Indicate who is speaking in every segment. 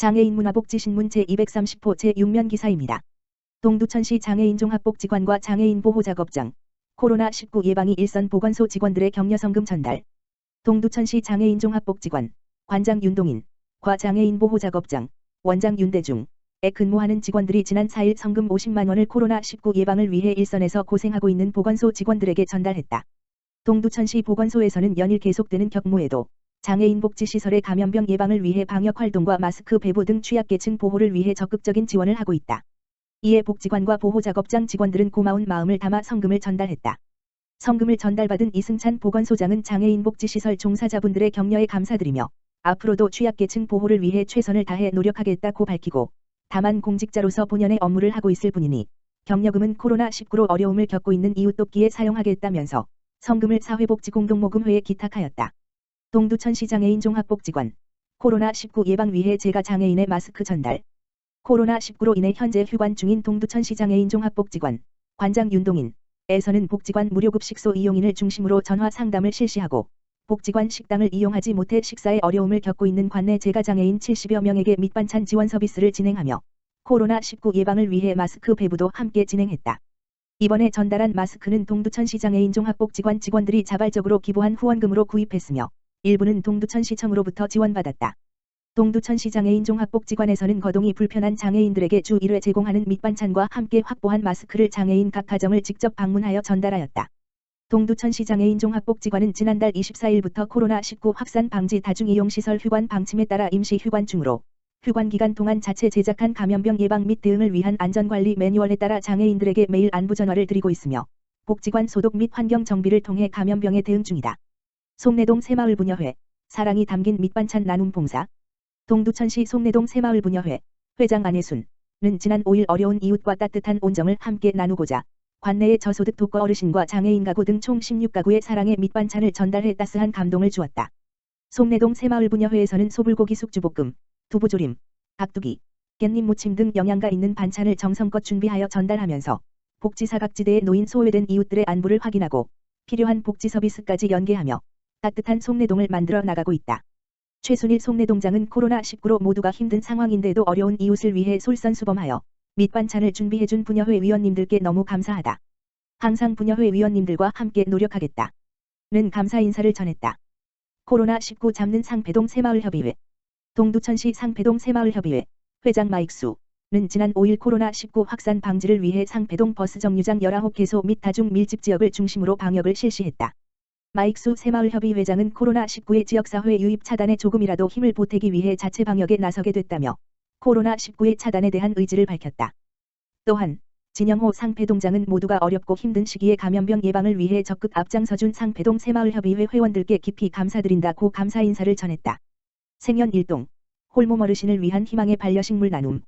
Speaker 1: 장애인 문화복지신문 제230호 제6면 기사입니다. 동두천시 장애인 종합복지관과 장애인 보호작업장. 코로나19 예방이 일선 보건소 직원들의 격려성금 전달. 동두천시 장애인 종합복지관. 관장 윤동인. 과 장애인 보호작업장. 원장 윤대중 에 근무하는 직원들이 지난 4일 성금 50만 원을 코로나19 예방을 위해 일선에서 고생하고 있는 보건소 직원들에게 전달했다. 동두천시 보건소에서는 연일 계속되는 격무에도 장애인 복지시설의 감염병 예방을 위해 방역 활동과 마스크 배부 등 취약계층 보호를 위해 적극적인 지원을 하고 있다. 이에 복지관과 보호작업장 직원들은 고마운 마음을 담아 성금을 전달했다. 성금을 전달받은 이승찬 보건소장은 장애인 복지시설 종사자분들의 격려에 감사드리며 앞으로도 취약계층 보호를 위해 최선을 다해 노력하겠다고 밝히고 다만 공직자로서 본연의 업무를 하고 있을 뿐이니 격려금은 코로나19로 어려움을 겪고 있는 이웃 돕기에 사용하겠다면서 성금을 사회복지공동모금회에 기탁하였다. 동두천시 장애인 종합복지관 코로나19 예방 위해 제가 장애인의 마스크 전달 코로나19로 인해 현재 휴관 중인 동두천시 장애인 종합복지관 관장 윤동인에서는 복지관 무료급식소 이용인을 중심으로 전화 상담을 실시하고 복지관 식당을 이용하지 못해 식사에 어려움을 겪고 있는 관내 재가장애인 70여 명에게 밑반찬 지원 서비스를 진행하며 코로나19 예방을 위해 마스크 배부도 함께 진행했다. 이번에 전달한 마스크는 동두천시 장애인 종합복지관 직원들이 자발적으로 기부한 후원금으로 구입했으며 일부는 동두천시청으로부터 지원받았다. 동두천시 장애인 종합복지관에서는 거동이 불편한 장애인들에게 주 1회 제공하는 밑반찬과 함께 확보한 마스크를 장애인 각 가정을 직접 방문하여 전달하였다. 동두천시 장애인 종합복지관은 지난달 24일부터 코로나19 확산 방지 다중이용시설 휴관 방침에 따라 임시 휴관 중으로 휴관 기간 동안 자체 제작한 감염병 예방 및 대응을 위한 안전관리 매뉴얼에 따라 장애인들에게 매일 안부 전화를 드리고 있으며 복지관 소독 및 환경 정비를 통해 감염병에 대응 중이다. 송내동 새마을 부녀회, 사랑이 담긴 밑반찬 나눔 봉사, 동두천시 송내동 새마을 부녀회, 회장 안혜순은 지난 5일 어려운 이웃과 따뜻한 온정을 함께 나누고자 관내의 저소득 독거 어르신과 장애인 가구 등 총 16가구의 사랑의 밑반찬을 전달해 따스한 감동을 주었다. 송내동 새마을 부녀회에서는 소불고기 숙주볶음, 두부조림, 닭두기, 깻잎 무침 등 영양가 있는 반찬을 정성껏 준비하여 전달하면서 복지 사각지대에 놓인 소외된 이웃들의 안부를 확인하고 필요한 복지 서비스까지 연계하며 따뜻한 송내동을 만들어 나가고 있다. 최순일 송내동장은 코로나19로 모두가 힘든 상황인데도 어려운 이웃을 위해 솔선수범하여 밑반찬을 준비해준 부녀회 위원님들께 너무 감사하다. 항상 부녀회 위원님들과 함께 노력하겠다. 는 감사 인사를 전했다. 코로나19 잡는 상패동 새마을협의회 동두천시 상패동 새마을협의회 회장 마익수 는 지난 5일 코로나19 확산 방지를 위해 상패동 버스 정류장 19개소 및 다중 밀집 지역을 중심으로 방역을 실시했다. 마익수 새마을협의 회장은 코로나19의 지역사회 유입 차단에 조금이라도 힘을 보태기 위해 자체 방역에 나서게 됐다며 코로나19의 차단에 대한 의지를 밝혔다. 또한 진영호 상패동장은 모두가 어렵고 힘든 시기에 감염병 예방을 위해 적극 앞장서준 상패동 새마을협의회 회원들께 깊이 감사드린다고 감사 인사를 전했다. 생연 일동 홀몸 어르신을 위한 희망의 반려식물 나눔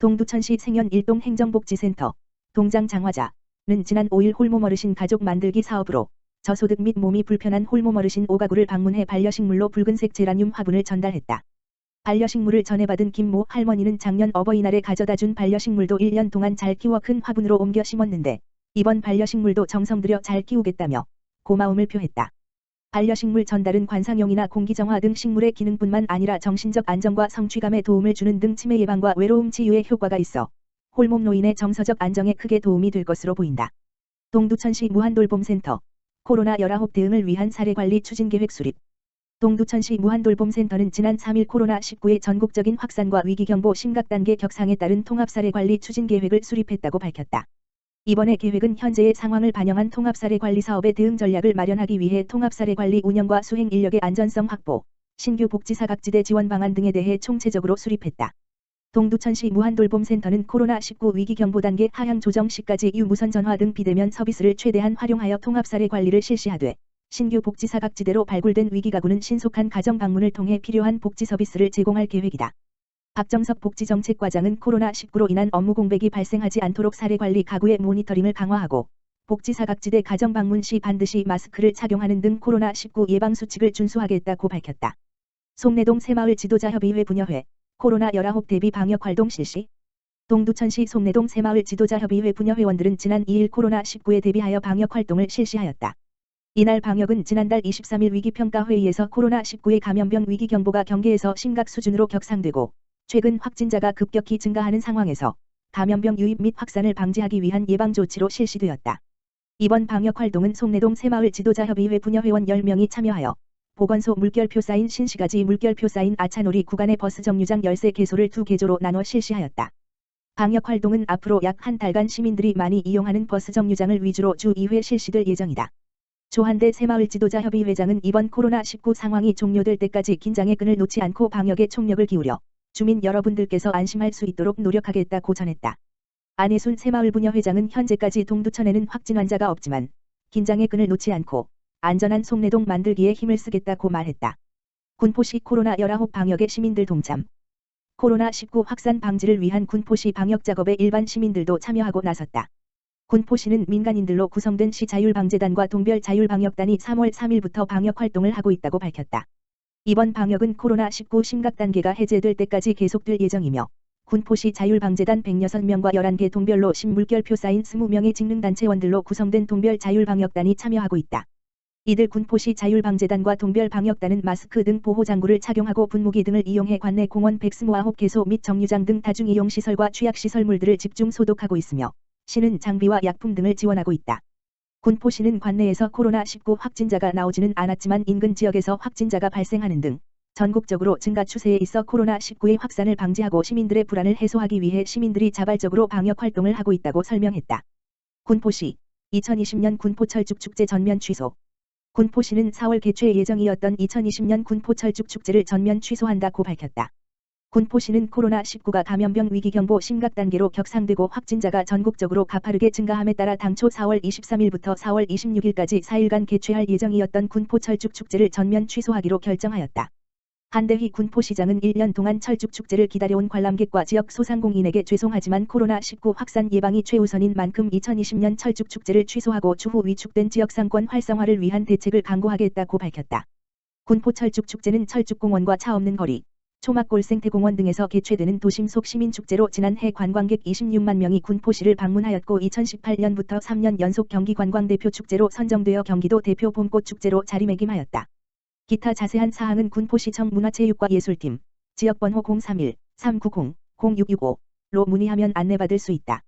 Speaker 1: 동두천시 생연 일동 행정복지센터 동장 장화자는 지난 5일 홀몸 어르신 가족 만들기 사업으로 저소득 및 몸이 불편한 홀몸 어르신 5가구를 방문해 반려식물로 붉은색 제라늄 화분을 전달했다. 반려식물을 전해받은 김모 할머니는 작년 어버이날에 가져다준 반려식물도 1년 동안 잘 키워 큰 화분으로 옮겨 심었는데 이번 반려식물도 정성 들여 잘 키우겠다며 고마움을 표했다. 반려식물 전달은 관상용이나 공기정화 등 식물의 기능뿐만 아니라 정신적 안정과 성취감에 도움을 주는 등 치매 예방과 외로움 치유에 효과가 있어 홀몸 노인의 정서적 안정에 크게 도움이 될 것으로 보인다. 동두천시 무한돌봄센터 코로나19 대응을 위한 사례관리 추진계획 수립. 동두천시 무한돌봄센터는 지난 3일 코로나19의 전국적인 확산과 위기경보 심각단계 격상에 따른 통합사례관리 추진계획을 수립했다고 밝혔다. 이번에 계획은 현재의 상황을 반영한 통합사례관리 사업의 대응 전략을 마련하기 위해 통합사례관리 운영과 수행 인력의 안전성 확보, 신규 복지사각지대 지원 방안 등에 대해 총체적으로 수립했다. 동두천시 무한돌봄센터는 코로나19 위기경보 단계 하향 조정 시까지 유무선 전화 등 비대면 서비스를 최대한 활용하여 통합사례 관리를 실시하되 신규 복지 사각지대로 발굴된 위기가구는 신속한 가정 방문을 통해 필요한 복지 서비스를 제공할 계획이다. 박정석 복지정책과장은 코로나19로 인한 업무 공백이 발생하지 않도록 사례 관리 가구의 모니터링을 강화하고 복지 사각지대 가정 방문 시 반드시 마스크를 착용하는 등 코로나19 예방 수칙을 준수하겠다고 밝혔다. 송내동 새마을 지도자협의회 분여회 코로나19 대비 방역 활동 실시. 동두천시 송내동 새마을 지도자협의회 분야회원들은 지난 2일 코로나19에 대비하여 방역 활동을 실시하였다. 이날 방역은 지난달 23일 위기평가 회의에서 코로나19의 감염병 위기 경보가 경계에서 심각 수준으로 격상되고 최근 확진자가 급격히 증가하는 상황에서 감염병 유입 및 확산을 방지하기 위한 예방 조치로 실시되었다. 이번 방역 활동은 송내동 새마을 지도자협의회 분여회원 10명이 참여하여 보건소 물결표 쌓인 신시가지 물결표 쌓인 아차놀이 구간의 버스 정류장 13개소를 두 개조로 나눠 실시하였다. 방역 활동은 앞으로 약 한 달간 시민들이 많이 이용하는 버스 정류장을 위주로 주 2회 실시될 예정이다. 조한대 새마을 지도자 협의 회장은 이번 코로나19 상황이 종료될 때까지 긴장의 끈을 놓지 않고 방역에 총력을 기울여 주민 여러분들께서 안심할 수 있도록 노력하겠다고 전했다. 안혜순 새마을 분야 회장은 현재까지 동두천에는 확진 환자가 없지만 긴장의 끈을 놓지 않고 안전한 송내동 만들기에 힘을 쓰겠다고 말했다. 군포시 코로나 19 방역에 시민들 동참 코로나19 확산 방지를 위한 군포시 방역 작업에 일반 시민들도 참여하고 나섰다. 군포시는 민간인들로 구성된 시 자율방재단과 동별 자율방역단이 3월 3일부터 방역 활동을 하고 있다고 밝혔다. 이번 방역은 코로나19 심각 단계가 해제될 때까지 계속될 예정이며 군포시 자율방재단 106명과 11개 동별로 신물결표 쌓인 20명의 직능단체원들로 구성된 동별 자율방역단이 참여하고 있다. 이들 군포시 자율방재단과 동별방역단은 마스크 등 보호장구를 착용하고 분무기 등을 이용해 관내 공원 백스모아홉 개소 및 정류장 등 다중이용시설과 취약시설물들을 집중 소독하고 있으며 시는 장비와 약품 등을 지원하고 있다. 군포시는 관내에서 코로나19 확진자가 나오지는 않았지만 인근 지역에서 확진자가 발생하는 등 전국적으로 증가 추세에 있어 코로나19의 확산을 방지하고 시민들의 불안을 해소하기 위해 시민들이 자발적으로 방역 활동을 하고 있다고 설명했다. 군포시 2020년 군포철쭉 축제 전면 취소 군포시는 4월 개최 예정이었던 2020년 군포철쭉 축제를 전면 취소한다고 밝혔다. 군포시는 코로나19가 감염병 위기경보 심각 단계로 격상되고 확진자가 전국적으로 가파르게 증가함에 따라 당초 4월 23일부터 4월 26일까지 4일간 개최할 예정이었던 군포철쭉 축제를 전면 취소하기로 결정하였다. 한대휘 군포시장은 1년 동안 철쭉 축제를 기다려온 관람객과 지역 소상공인에게 죄송하지만 코로나19 확산 예방이 최우선인 만큼 2020년 철쭉 축제를 취소하고 추후 위축된 지역 상권 활성화를 위한 대책을 강구하겠다고 밝혔다. 군포 철쭉 축제는 철쭉공원과 차 없는 거리, 초막골 생태공원 등에서 개최되는 도심 속 시민축제로 지난해 관광객 26만 명이 군포시를 방문하였고 2018년부터 3년 연속 경기 관광대표 축제로 선정되어 경기도 대표 봄꽃 축제로 자리매김하였다. 기타 자세한 사항은 군포시청 문화체육과 예술팀 지역번호 031-390-0665로 문의하면 안내받을 수 있다.